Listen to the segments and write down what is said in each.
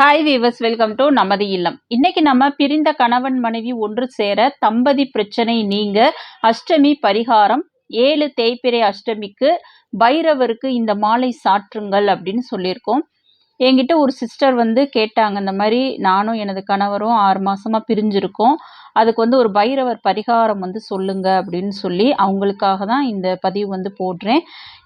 Hi viewers welcome to நமது இல்லம். இன்னைக்கு நம்ம பிரிந்த கணவன் மனைவி ஒன்று சேர தம்பதி பிரச்சனை நீங்க அஷ்டமி பரிகாரம் ஏழு தேய்பிரை அஷ்டமிக்கு பைரவருக்கு இந்த மாலை சாற்றுங்கள் அப்படின்னு சொல்லியிருக்கோம். என்கிட்ட ஒரு சிஸ்டர் வந்து கேட்டாங்க இந்த மாதிரி நானும் எனது கணவரும் ஆறு மாதமாக பிரிஞ்சிருக்கோம். அதுக்கு வந்து ஒரு பைரவர் பரிகாரம் வந்து சொல்லுங்க அப்படின்னு சொல்லி அவங்களுக்காக தான் இந்த பதிவு வந்து போடுறேன்.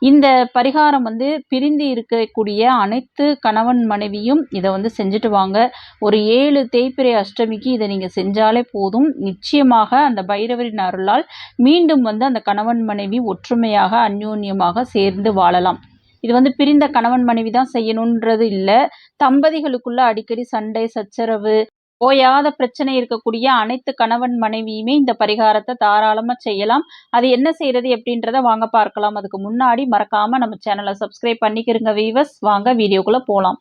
இந்த பரிகாரம் வந்து பிரிந்து இருக்கக்கூடிய அனைத்து கணவன் மனைவியும் இதை வந்து செஞ்சுட்டு வாங்க. ஒரு ஏழு தேய்பிரை அஷ்டமிக்கு இதை நீங்கள் செஞ்சாலே போதும். நிச்சயமாக அந்த பைரவரின் அருளால் மீண்டும் வந்து அந்த கணவன் மனைவி ஒற்றுமையாக அந்யோன்யமாக சேர்ந்து வாழலாம். இது வந்து பிரிந்த கணவன் மனைவி தான் செய்யணுன்றது இல்லை. தம்பதிகளுக்குள்ள அடிக்கடி சண்டை சச்சரவு ஓயாத பிரச்சனை இருக்கக்கூடிய அனைத்து கணவன் மனைவியுமே இந்த பரிகாரத்தை தாராளமாக செய்யலாம். அது என்ன செய்யறது எப்படின்றத வாங்க பார்க்கலாம். அதுக்கு முன்னாடி மறக்காம நம்ம சேனலை சப்ஸ்கிரைப் பண்ணிக்கிறங்க வீவர்ஸ் வாங்க வீடியோக்குள்ள போகலாம்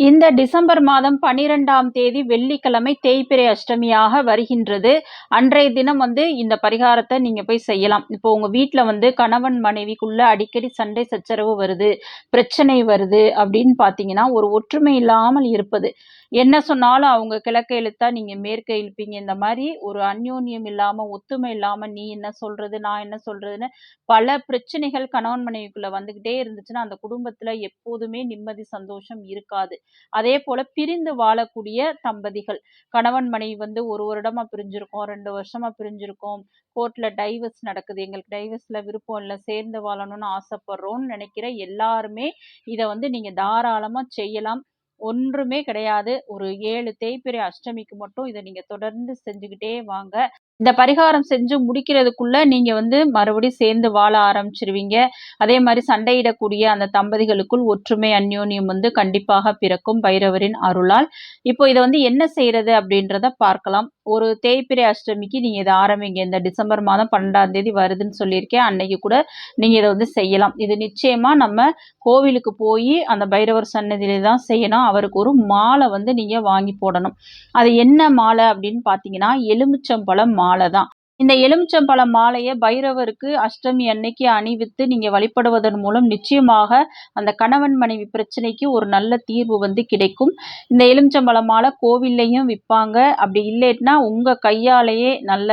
இந்த டிசம்பர் மாதம் பனிரெண்டாம் தேதி வெள்ளிக்கிழமை தேய்பிரை அஷ்டமியாக வருகின்றது. அன்றைய தினம் வந்து இந்த பரிகாரத்தை நீங்கள் போய் செய்யலாம். இப்போ உங்கள் வீட்டில் வந்து கணவன் மனைவிக்குள்ள அடிக்கடி சண்டை சச்சரவு வருது பிரச்சனை வருது அப்படின்னு பார்த்தீங்கன்னா ஒரு ஒற்றுமை இல்லாமல் இருப்பது. என்ன சொன்னாலும் அவங்க கிழக்க இழுத்தா நீங்க மேற்க இழுப்பீங்க. இந்த மாதிரி ஒரு அந்யோன்யம் இல்லாம ஒத்துமை இல்லாம நீ என்ன சொல்றது நான் என்ன சொல்றதுன்னு பல பிரச்சனைகள் கணவன் மனைவிக்குள்ள வந்துகிட்டே இருந்துச்சுன்னா அந்த குடும்பத்துல எப்போதுமே நிம்மதி சந்தோஷம் இருக்காது. அதே போல பிரிந்து வாழக்கூடிய தம்பதிகள். கணவன் மனைவி வந்து ஒரு வருடமா பிரிஞ்சிருக்கோம் ரெண்டு வருஷமா பிரிஞ்சிருக்கோம். கோர்ட்ல டைவர்ஸ் நடக்குது. எங்களுக்கு டைவர்ஸ்ல விருப்பம் இல்லை சேர்ந்து வாழணும்னு ஆசைப்படுறோம்னு நினைக்கிற எல்லாருமே இதை வந்து நீங்க தாராளமா செய்யலாம். ஒன்றுமே கிடையாது. ஒரு ஏழு தேய்பிறை அஷ்டமிக்கு மட்டும் இதை நீங்க தொடர்ந்து செஞ்சுக்கிட்டே வாங்க. இந்த பரிகாரம் செஞ்சு முடிக்கிறதுக்குள்ள நீங்க வந்து மறுபடியும் சேர்ந்து வாழ ஆரம்பிச்சிருவீங்க. அதே மாதிரி சண்டையிடக்கூடிய அந்த தம்பதிகளுக்குள் ஒற்றுமை அந்யோன்யம் வந்து கண்டிப்பாக பிறக்கும் பைரவரின் அருளால். இப்போ இதை வந்து என்ன செய்யறது அப்படின்றத பார்க்கலாம். ஒரு தேய்பிரை அஷ்டமிக்கு நீங்க இதை ஆரம்பிங்க. இந்த டிசம்பர் மாதம் பன்னெண்டாம் தேதி வருதுன்னு சொல்லியிருக்கேன். அன்னைக்கு கூட நீங்க இதை வந்து செய்யலாம். இது நிச்சயமா நம்ம கோவிலுக்கு போய் அந்த பைரவர் சன்னதியில தான் செய்யணும். அவருக்கு ஒரு மாலை வந்து நீங்க வாங்கி போடணும். அது என்ன மாலை அப்படின்னு பாத்தீங்கன்னா எலுமிச்சம்பழம் மாலை மாலை தான் இந்த எலுமிச்சம்பழ மாலையை பைரவருக்கு அஷ்டமி அன்னைக்கு அணிவித்து நீங்க வழிபடுவதன் மூலம் நிச்சயமாக அந்த கணவன் மனைவி பிரச்சனைக்கு ஒரு நல்ல தீர்வு வந்து கிடைக்கும். இந்த எலுமிச்சம்பழ மாலை கோவில்லையும் விற்பாங்க. அப்படி இல்லைன்னா உங்க கையாலேயே நல்ல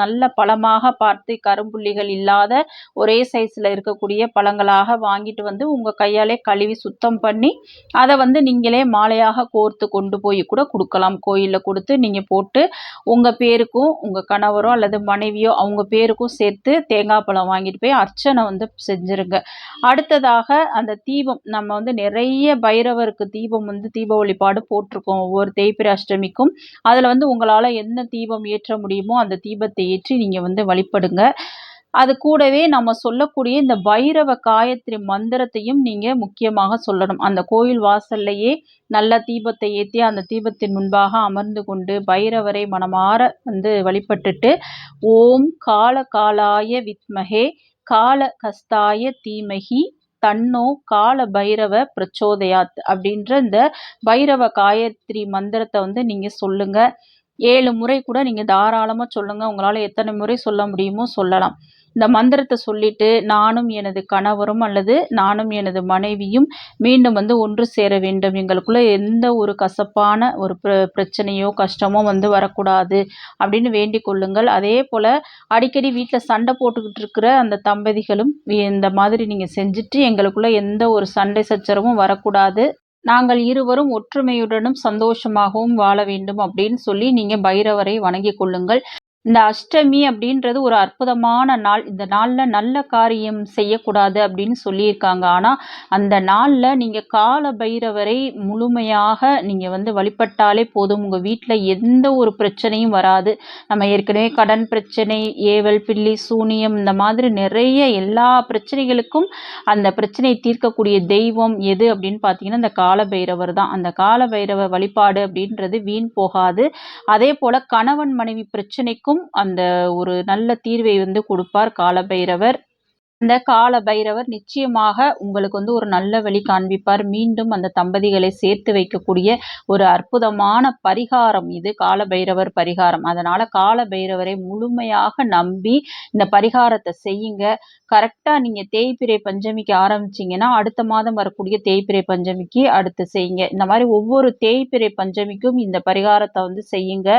நல்ல பழமாக பார்த்து கரும்புள்ளிகள் இல்லாத ஒரே சைஸ்ல இருக்கக்கூடிய பழங்களாக வாங்கிட்டு வந்து உங்க கையாலே கழுவி சுத்தம் பண்ணி அதை வந்து நீங்களே மாலையாக கோர்த்து கொண்டு போய் கூட கொடுக்கலாம். கோயிலில் கொடுத்து நீங்க போட்டு உங்க பேருக்கும் உங்க கணவரோ அல்லது அல்லது மனைவியோ அவங்க பேருக்கும் சேர்த்து தேங்காய் பழம் வாங்கிட்டு போய் அர்ச்சனை வந்து செஞ்சுருங்க. அடுத்ததாக அந்த தீபம் நம்ம வந்து நிறைய பைரவருக்கு தீபம் வந்து தீப வழிபாடு போட்டிருக்கோம் ஒவ்வொரு தேய்பிரை அஷ்டமிக்கும். அதில் வந்து உங்களால் என்ன தீபம் ஏற்ற முடியுமோ அந்த தீபத்தை ஏற்றி நீங்கள் வந்து வழிபடுங்க. அது கூடவே நம்ம சொல்லக்கூடிய இந்த பைரவ காயத்ரி மந்திரத்தையும் நீங்கள் முக்கியமாக சொல்லணும். அந்த கோயில் வாசல்லையே நல்ல தீபத்தை ஏற்றி அந்த தீபத்தின் முன்பாக அமர்ந்து கொண்டு பைரவரை மனமாற வந்து வழிபட்டுட்டு ஓம் கால காலாய வித்மகே கால கஸ்தாய தீமகி தன்னோ கால பைரவ பிரச்சோதயாத் அப்படின்ற இந்த பைரவ காயத்ரி மந்திரத்தை வந்து நீங்கள் சொல்லுங்கள் ஏழு முறை கூட நீங்கள் தாராளமாக சொல்லுங்கள் உங்களால் எத்தனை முறை சொல்ல முடியுமோ சொல்லலாம். இந்த மந்திரத்தை சொல்லிட்டு நானும் எனது கணவரும் அல்லது நானும் எனது மனைவியும் மீண்டும் வந்து ஒன்று சேர வேண்டும். எங்களுக்குள்ளே எந்த ஒரு கசப்பான ஒரு பிர பிரச்சனையோ கஷ்டமோ வந்து வரக்கூடாது அப்படின்னு வேண்டிக் கொள்ளுங்கள். அதே போல் அடிக்கடி வீட்டில் சண்டை போட்டுக்கிட்டு இருக்கிற அந்த தம்பதிகளும் இந்த மாதிரி நீங்கள் செஞ்சுட்டு எங்களுக்குள்ளே எந்த ஒரு சண்டை சச்சரவும் வரக்கூடாது. நாங்கள் இருவரும் ஒற்றுமையுடனும் சந்தோஷமாகவும் வாழ வேண்டும் அப்படின்னு சொல்லி நீங்கள் பைரவரை வணங்கி கொள்ளுங்கள். இந்த அஷ்டமி அப்படின்றது ஒரு அற்புதமான நாள். இந்த நாளில் நல்ல காரியம் செய்யக்கூடாது அப்படின்னு சொல்லியிருக்காங்க. ஆனால் அந்த நாளில் நீங்கள் கால பைரவரை முழுமையாக நீங்கள் வந்து வழிபட்டாலே போதும். உங்கள் வீட்டில் எந்த ஒரு பிரச்சனையும் வராது. நம்ம ஏற்கனவே கடன் பிரச்சனை ஏவல் பில்லி சூனியம் இந்த மாதிரி நிறைய எல்லா பிரச்சனைகளுக்கும் அந்த பிரச்சனையை தீர்க்கக்கூடிய தெய்வம் எது அப்படின்னு பார்த்தீங்கன்னா இந்த கால பைரவர் தான். அந்த கால பைரவர் வழிபாடு அப்படின்றது வீண் போகாது. அதே போல் கணவன் மனைவி பிரச்சனைக்கும் அந்த ஒரு நல்ல தீர்வை வந்து கொடுப்பார் காலபைரவர். அந்த கால பைரவர் நிச்சயமாக உங்களுக்கு வந்து ஒரு நல்ல வழி காண்பிப்பார். மீண்டும் அந்த தம்பதிகளை சேர்த்து வைக்கக்கூடிய ஒரு அற்புதமான பரிகாரம் இது கால பைரவர் பரிகாரம். அதனால கால பைரவரை முழுமையாக நம்பி இந்த பரிகாரத்தை செய்யுங்க. கரெக்டாக நீங்கள் தேய்பிரை பஞ்சமிக்கு ஆரம்பிச்சிங்கன்னா அடுத்த மாதம் வரக்கூடிய தேய்பிரை பஞ்சமிக்கு அடுத்து செய்யுங்க. இந்த மாதிரி ஒவ்வொரு தேய்பிரை பஞ்சமிக்கும் இந்த பரிகாரத்தை வந்து செய்யுங்க.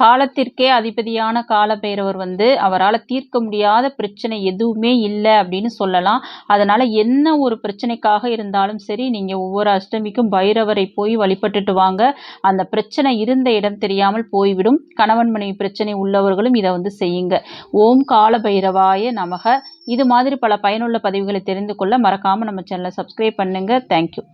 காலத்திற்கே அதிபதியான காலபைரவர் வந்து அவரால் தீர்க்க முடியாத பிரச்சனை எதுவுமே இல்லை அப்படின்னு சொல்லலாம். அதனால் என்ன ஒரு பிரச்சனைக்காக இருந்தாலும் சரி நீங்கள் ஒவ்வொரு அஷ்டமிக்கும் பைரவரை போய் வழிபட்டுட்டு வாங்க. அந்த பிரச்சனை இருந்த இடம் தெரியாமல் போய்விடும். கணவன் மனைவி பிரச்சனை உள்ளவர்களும் இதை வந்து செய்யுங்க. ஓம் கால பைரவாய நமக. இது மாதிரி பல பயனுள்ள பதிவுகளை தெரிந்து கொள்ள மறக்காமல் நம்ம சேனலை சப்ஸ்கிரைப் பண்ணுங்கள் தேங்க்யூ